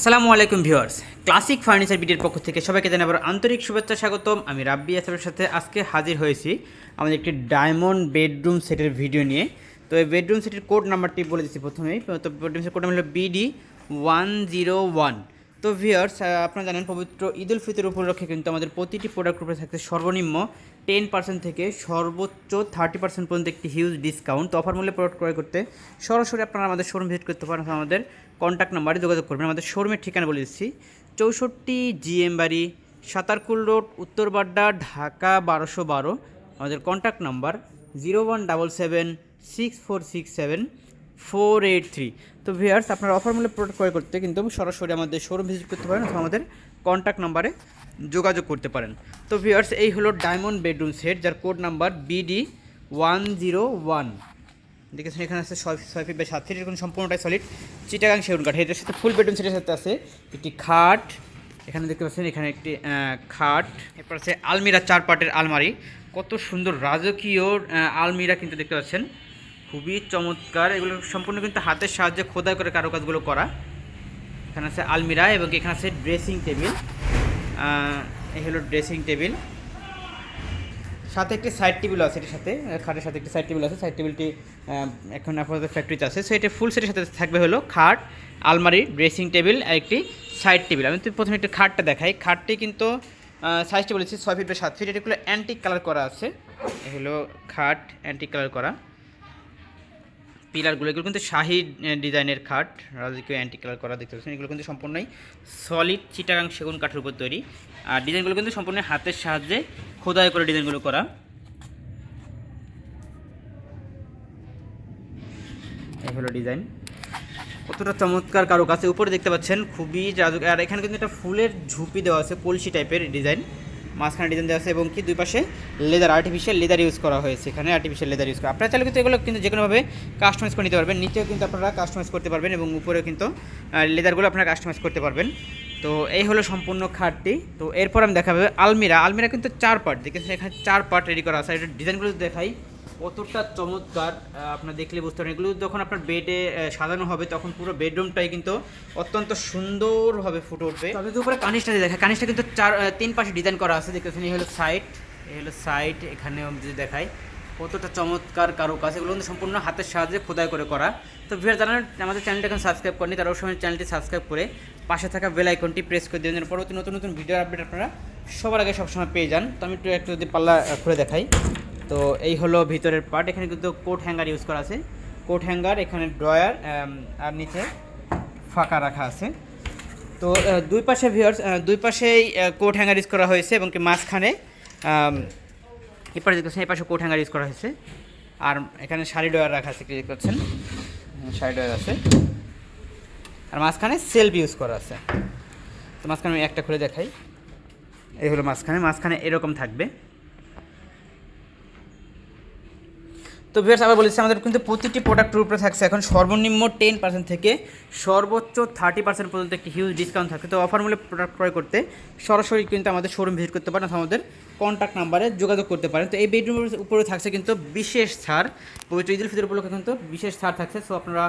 আসসালামু আলাইকুম viewers. Classic furniture বিডির পক্ষ থেকে সবাইকে জানাবার আন্তরিক শুভেচ্ছা, স্বাগতম। আমি রাব্বি আসামের সাথে আজকে হাজির হয়েছি আমাদের একটি ডায়মন্ড বেডরুম সেটের ভিডিও নিয়ে। তো এই বেডরুম সেটের কোড নাম্বারটি বলে দিচ্ছি প্রথমেই। তো বেডরুম সেটের কোড নাম্বার হলো B D one zero one. তো ভিউয়ার্স আপনারা জানেন পবিত্র ঈদ উল ফিতর উপলক্ষে কিন্তু আমাদের প্রতিটি প্রোডাক্ট উপরে থাকছে সর্বনিম্ন টেন পার্সেন্ট থেকে সর্বোচ্চ থার্টি পার্সেন্ট পর্যন্ত একটি হিউজ ডিসকাউন্ট তো অফার মূল্যে প্রোডাক্ট ক্রয় করতে সরাসরি আপনারা আমাদের শোরুম ভিজিট করতে পারেন। আমাদের কন্ট্যাক্ট নাম্বারে যোগাযোগ করবেন। আমাদের শোরুমের ঠিকানা বলে দিচ্ছি। চৌষট্টি জিএম বাড়ি, সাতারকুল রোড উত্তরবাড্ডা ঢাকা বারোশো বারো। আমাদের contact number zero one double seven six four six seven four eight three. তো ভিয়ার্স আপনার অফার মূল্যে প্রোডাক্ট ক্রয় করতে কিন্তু সরাসরি আমাদের শোরুম ভিজিট করতে পারেন অথবা আমাদের কন্ট্যাক্ট নাম্বারে যোগাযোগ করতে পারেন। তো ভিয়ার্স এই হলো ডায়মন্ড বেডরুম সেট যার code number B D one zero one দেখেছেন, এখানে আছে ছয় ছয় ফিট বাই সাত ফিট এরকম সম্পূর্ণটাই সলিড চিটাগাং সেগুন কাঠ এটার সাথে ফুল বেডরুম সেটের সাথে আছে একটি খাট। এখানে দেখতে পাচ্ছেন, এখানে একটি খাট। এরপর আছে আলমিরা চার পাটের আলমারি। কত সুন্দর রাজকীয় আলমিরা কিন্তু দেখতে পাচ্ছেন। খুবই চমৎকার। এগুলো সম্পূর্ণ কিন্তু হাতের সাহায্যে খোদাই করে কারুকাজগুলো করা। এখানে আছে আলমিরা এবং এখানে আছে ড্রেসিং টেবিল। এই হলো ড্রেসিং টেবিল। সাথে একটি সাইড টেবিল আছে এটার সাথে খাটের সাথে একটি সাইড টেবিল আছে। সাইড টেবিলটি এখন আপাতত ফ্যাক্টরিতে আছে। সো এটা ফুল সেটের সাথে থাকবে হলো খাট, আলমারি, ড্রেসিং টেবিল আর একটি সাইড টেবিল। আমি তো প্রথমে একটু খাটটা দেখাই, খাটটি কিন্তু সাইজটি বলেছি ছয় ফিট বা সাত ফিট এটাগুলো অ্যান্টিক কালার করা আছে। এই হলো খাট অ্যান্টিক কালার করা। পিলারগুলো, এগুলো কিন্তু শাহি ডিজাইনের খাট, রাজকীয় অ্যান্টি কালার করা দেখতে পাচ্ছেন, এগুলো কিন্তু সম্পূর্ণই সলিড চিটাগাং সেগুন কাঠের উপর তৈরি। আর ডিজাইনগুলো কিন্তু সম্পূর্ণ হাতের সাহায্যে খোদাই করে ডিজাইনগুলো করা। এই হলো ডিজাইন। কতটা চমৎকার কারও কাছে উপরে দেখতে পাচ্ছেন, খুবই রাজক আর এখানে কিন্তু একটা ফুলের ঝুপি দেওয়া আছে, কলসি টাইপের ডিজাইন। মাঝখানে ডিজাইন দেওয়া আছে এবং কি দুই পাশে লেদার আর্টিফিশিয়াল লেদার ইউজ করা হয়েছে এখানে আর্টিফিশিয়াল লেদার ইউজ করা। আপনারা চাইলে কিন্তু এগুলো কিন্তু যে কোনোভাবে কাস্টমাইজ করে নিতে পারবেন। নিচেও কিন্তু আপনারা কাস্টমাইজ করতে পারবেন এবং উপরেও কিন্তু লেদারগুলো আপনারা কাস্টমাইজ করতে পারবেন। তো এই হলো সম্পূর্ণ খাটটি। তো এরপর আমি দেখাবো আলমিরা। আলমিরা কিন্তু চার পার্ট দেখেছেন এখানে চার পার্ট রেডি করা আছে। এটা ডিজাইনগুলো দেখাই কতটা চমৎকার আপনার দেখলে বুঝতে পারেন এগুলো যখন আপনার বেডে সাজানো হবে, তখন পুরো বেডরুমটাই কিন্তু অত্যন্ত সুন্দরভাবে ফুটে উঠবে। তবে উপরে কানিসটা দিয়ে দেখা কানিসটা কিন্তু চার তিন পাশে ডিজাইন করা আছে। দেখতেছেন, এই হলো সাইড এই হলো সাইড এখানেও যদি দেখাই, কতটা চমৎকার কারও কাছে এগুলো কিন্তু সম্পূর্ণ হাতের সাহায্যে খোদাই করে করা। তো ভিড় যারা আমাদের চ্যানেলটা এখন সাবস্ক্রাইব করেনি তারা অবশ্যই চ্যানেলটি সাবস্ক্রাইব করে পাশে থাকা বেল আইকনটি প্রেস করে দেবেন। পরবর্তী নতুন নতুন ভিডিও আপডেট আপনারা সবার আগে সবসময় পেয়ে যান। তো আমি একটু একটু যদি পাল্লা খুলে দেখাই। তো এই হলো ভিতরের পার্ট এখানে কিন্তু কোট হ্যাঙ্গার ইউজ করা আছে। কোট হ্যাঙ্গার এখানে ড্রয়ার আর নিচে ফাঁকা রাখা আছে। তো দুই পাশে ভিউয়ার্স দুই পাশেই কোট হ্যাঙ্গার ইউজ করা হয়েছে এবং কি মাঝখানে এপারে দেখতেছেন এই পাশে কোট হ্যাঙ্গার ইউজ করা হয়েছে। আর এখানে শাড়ি ডয়ার রাখা আছে কি দেখতে পাচ্ছেন হ্যাঁ, শাড়ি ডয়ার আছে। আর মাঝখানে সেলফ ইউজ করা আছে। তো মাঝখানে আমি একটা খুলে দেখাই। এই হলো মাঝখানে। মাঝখানে এরকম থাকবে। তো ভিউয়ার্স আবার বলেছি, আমাদের কিন্তু প্রতিটি প্রোডাক্টের উপরে থাকছে। এখন সর্বনিম্ন টেন পার্সেন্ট থেকে সর্বোচ্চ থার্টি পার্সেন্ট পর্যন্ত একটি হিউজ ডিসকাউন্ট থাকে তো অফার মূল্যে প্রোডাক্ট ক্রয় করতে সরাসরি কিন্তু আমাদের শোরুম ভিজিট করতে পারেন, অথবা আমাদের কন্ট্যাক্ট নাম্বারে যোগাযোগ করতে পারেন। তো এই বেডরুমের উপরে থাকছে কিন্তু বিশেষ ছাড়, পবিত্র ঈদুল ফিতর উপলক্ষে কিন্তু বিশেষ ছাড় থাকছে। সো আপনারা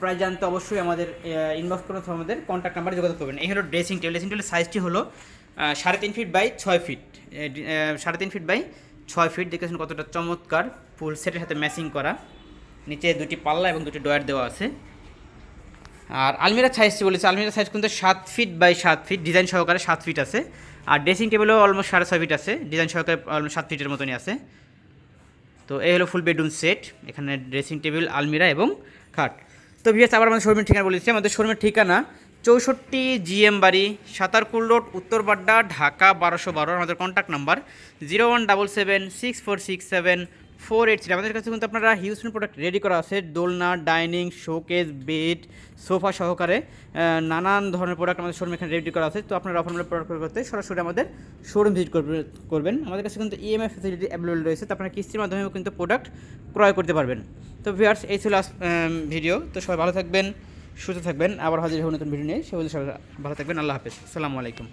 প্রায় জানতে অবশ্যই আমাদের ইনবক্স করুন অথবা আমাদের কন্ট্যাক্ট নাম্বারে যোগাযোগ করবেন। এই হলো ড্রেসিং টেবিল ড্রেসিং টেবিলের সাইজটি হলো সাড়ে তিন ফিট বাই ছয় ফিট সাড়ে তিন ফিট বাই ছয় ফিট দেখেছেন কতটা চমৎকার ফুল সেটের সাথে ম্যাচিং করা। নিচে দুটি পাল্লা এবং দুটি ডয়ার দেওয়া আছে। আর আলমিরা সাইজটি বলেছে? আলমিরা সাইজ কিন্তু সাত ফিট বাই সাত ফিট ডিজাইন সহকারে সাত ফিট আছে। আর ড্রেসিং টেবিলও অলমোস্ট সাড়ে ছয় ফিট আছে ডিজাইন সহকারে অলমোস্ট সাত ফিটের মতনই আছে। তো এই হলো ফুল বেডরুম সেট এখানে ড্রেসিং টেবিল আলমিরা এবং খাট। তো ভিএস আবার আমাদের শোরুমের ঠিকানা বলেছি আমাদের শোরুমের ঠিকানা চৌষট্টি জিএম বাড়ি, সাতারকুল রোড উত্তরবাড্ডা ঢাকা বারোশো বারো। আমাদের contact number zero one double seven six four six seven four eight three. আমাদের কাছে কিন্তু আপনারা হিউজফুল প্রোডাক্ট রেডি করা আছে, দোলনা ডাইনিং শোকেস বেড সোফা সহকারে নানান ধরনের প্রোডাক্ট আমাদের শোরুম এখানে রেডি করা আছে। তো আপনারা অফার প্রোডাক্ট করতে সরাসরি আমাদের শোরুম ভিজিট করবেন। আমাদের কাছে কিন্তু ইএমআই ফেসিলিটি অ্যাভেলেবল রয়েছে, তো আপনারা কিস্তির মাধ্যমেও কিন্তু প্রোডাক্ট ক্রয় করতে পারবেন। তো ভিউয়ার্স এই ছিল ভিডিও তো সবাই ভালো থাকবেন। সুস্থ থাকবেন, আবার হাজির হব নতুন ভিডিও নিয়ে। সে ভালো থাকবেন, আল্লাহ হাফেজ। আসসালামু আলাইকুম।